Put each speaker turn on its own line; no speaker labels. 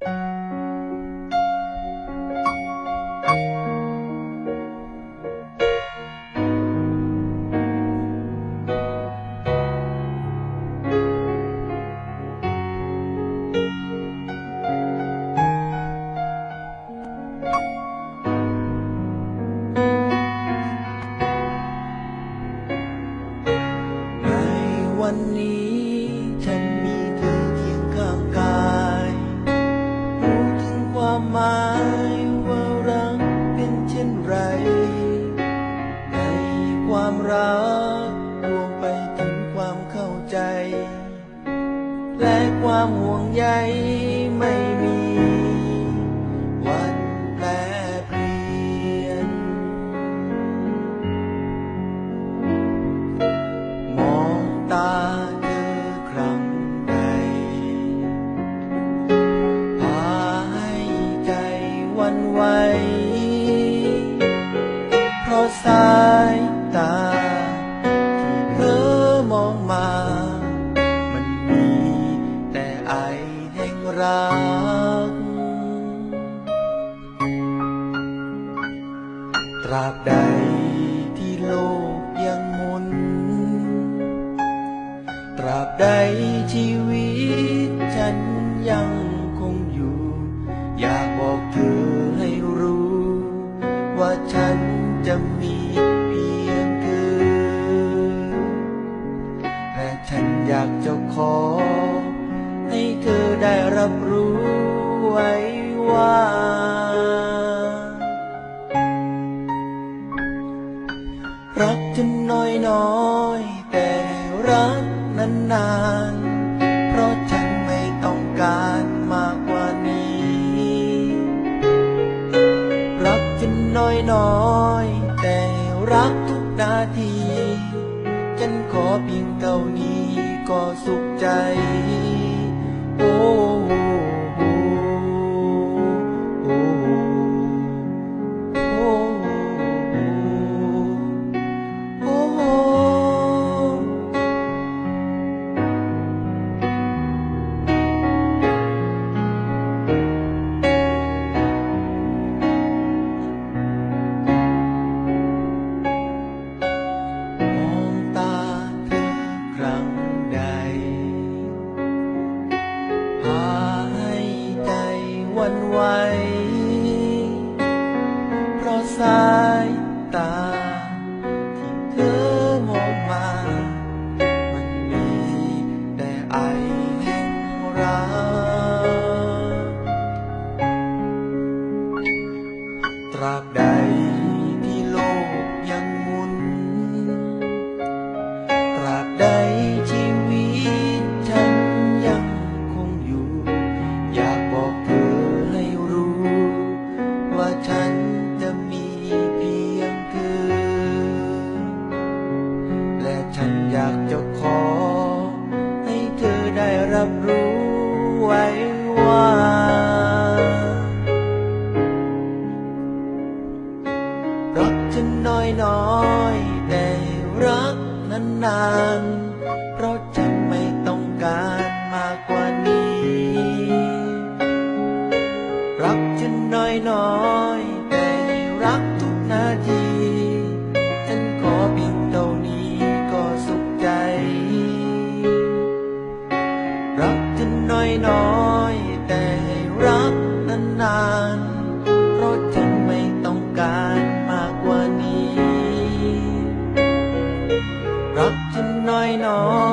ในวันนี้ และความห่วงใยไม่มีวันแปรเปลี่ยน มองตาเธอครั้งใด พาให้ใจวันไหว เพราะสายตาที่เธอมองมา ตราบใดที่โลกยังหมุน ตราบใดชีวิตฉันยังคงอยู่ อยากบอกเธอให้รู้ ว่าฉันจะมีเพียงเธอ และฉันอยากจะขอ ให้เธอได้รับรู้ไว้ว่า นานๆ เพราะฉันไม่ต้องการมากกว่านี้ รักจะน้อยน้อยๆ แต่รักทุกนาที ฉันขอเพียงเท่านี้ก็สุขใจ โอ้ นไหว เพราะสายตา ที่เธอมองมา มันมีแต่ไอแห่งรักตราบใด รักจะน้อยน้อยแต่รักทุกนาทีฉันขอเพียงเท่านี้ก็สุขใจ รักจะน้อยน้อยแต่รักนานๆเพราะฉันไม่ต้องการมากกว่านี้ รักจะน้อยน้อย